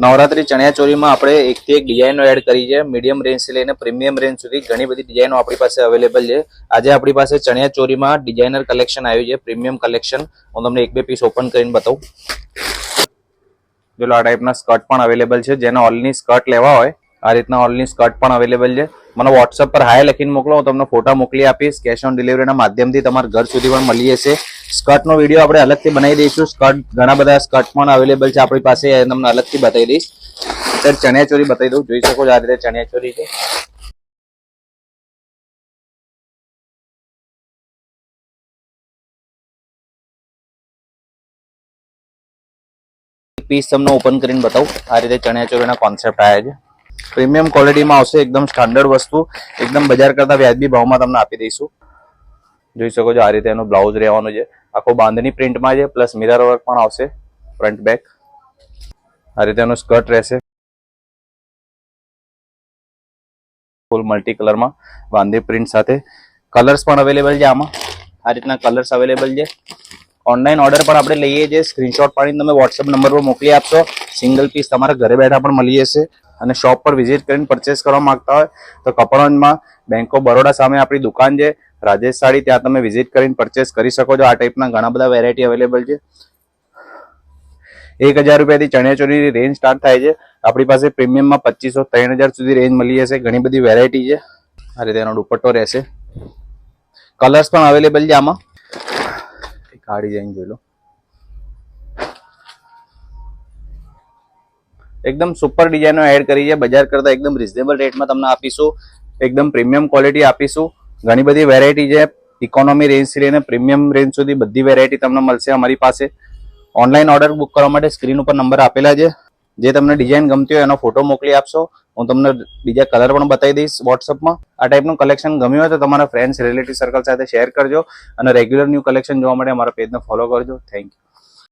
નવરાત્રી ચણિયાચોરીમાં આપણે એકથી એક ડિઝાઇનો એડ કરી છે. મીડિયમ રેન્જથી લઈને પ્રીમિયમ રેન્જ સુધી ઘણી બધી ડિઝાઇનો આપણી પાસે અવેલેબલ છે. આજે આપણી પાસે ચણિયાચોરીમાં ડિઝાઇનર કલેક્શન આવ્યું છે પ્રીમિયમ કલેક્શન હું તમને એક બે પીસ ઓપન કરીને બતાવું. જો આ ટાઈપના સ્કર્ટ પણ અવેલેબલ છે. જેને ઓલની સ્કર્ટ લેવા હોય, આ રીતના ઓલની સ્કર્ટ પણ અવેલેબલ છે. મને વોટ્સઅપ પર હાય લખીને મોકલો, હું તમને ફોટા મોકલી આપીશ. કેશ ઓન ડિલિવરીના માધ્યમથી તમારા ઘર સુધી પણ મળી જશે. સ્કર્ટનો વીડિયો આપણે અલગથી બનાવી દઈશું. સ્કર્ટ, ઘણા બધા સ્કર્ટ પણ અવેલેબલ છે આપણી પાસે તમને અલગથી બતાવી દઈશ. અત્યારે ચણિયાચોરી બતાવી દઉં. જોઈ શકો છો આ રીતે ચણિયાચોરી છે. પીસ તમને ઓપન કરીને બતાવું. આ રીતે ચણિયાચોરીના કોન્સેપ્ટ આવ્યા છે. પ્રીમિયમ ક્વોલિટીમાં આવશે એકદમ સ્ટાન્ડર્ડ વસ્તુ. એકદમ બજાર કરતા વ્યાજબી ભાવમાં તમને આપી દઈશું. જોઈ શકો છો, આ રીતે એનું બ્લાઉઝ રહેવાનું છે. આખો બાંધણી પ્રિન્ટમાં છે, પ્લસ મિરર વર્ક પણ આવશે ફ્રન્ટ બેક આ રીતે એનું સ્કર્ટ રહેશે. ફૂલ મલ્ટી કલરમાં બાંધી પ્રિન્ટ સાથે. કલર્સ પણ અવેલેબલ છે આમાં. આ રીતના કલર્સ અવેલેબલ છે. ઓનલાઈન ઓર્ડર પણ આપણે લઈએ છીએ. સ્ક્રીનશોટ પાડીને તમે વોટ્સઅપ નંબર પર મોકલી આપશો. સિંગલ પીસ તમારા ઘરે બેઠા પણ મળી જશે. અને શોપ પર વિઝિટ કરીને પરચેસ કરવા માંગતા હોય તો કપડવંજમાં બેંક ઓફ બરોડા સામે આપણી દુકાન છે. રાજેશ સાડી ત્યાં તમે વિઝિટ કરીને પરચેસ કરી શકો છો. આ ટાઈપના ઘણા બધા વેરાયટી અવેલેબલ છે. એક હજાર રૂપિયાથી ચણિયાચોળીની રેન્જ સ્ટાર્ટ થાય છે. આપણી પાસે પ્રીમિયમમાં પચીસો ત્રણ હજાર સુધી રેન્જ મળી જશે ઘણી બધી વેરાયટી છે. આ રીતે એનો દુપટ્ટો રહેશે. કલર્સ પણ અવેલેબલ છે આમાં. કાઢી જઈને જોઈ લો. એકદમ સુપર ડિઝાઇનો એડ કરી છે. બજાર કરતા એકદમ રિઝનેબલ રેટમાં તમને આપીશું. એકદમ પ્રીમિયમ ક્વોલિટી આપીશું. ઘણી બધી વેરાયટી છે. ઇકોનોમી રેન્જથી લઈને પ્રીમિયમ રેન્જ સુધી બધી વેરાયટી તમને મળશે અમારી પાસે. ઓનલાઈન ઓર્ડર બુક કરવા માટે સ્ક્રીન ઉપર નંબર આપેલા છે. જે તમને ડિઝાઇન ગમતી હોય એનો ફોટો મોકલી આપશો. હું તમને બીજા કલર પણ બતાવી દઈશ વોટ્સઅપમાં આ ટાઈપનું કલેક્શન ગમ્યું હોય તો તમારા ફ્રેન્ડ્સ રિલેટિવ સર્કલ સાથે શેર કરજો. અને રેગ્યુલર ન્યૂ કલેક્શન જોવા માટે અમારા પેજને ફોલો કરજો. Thank you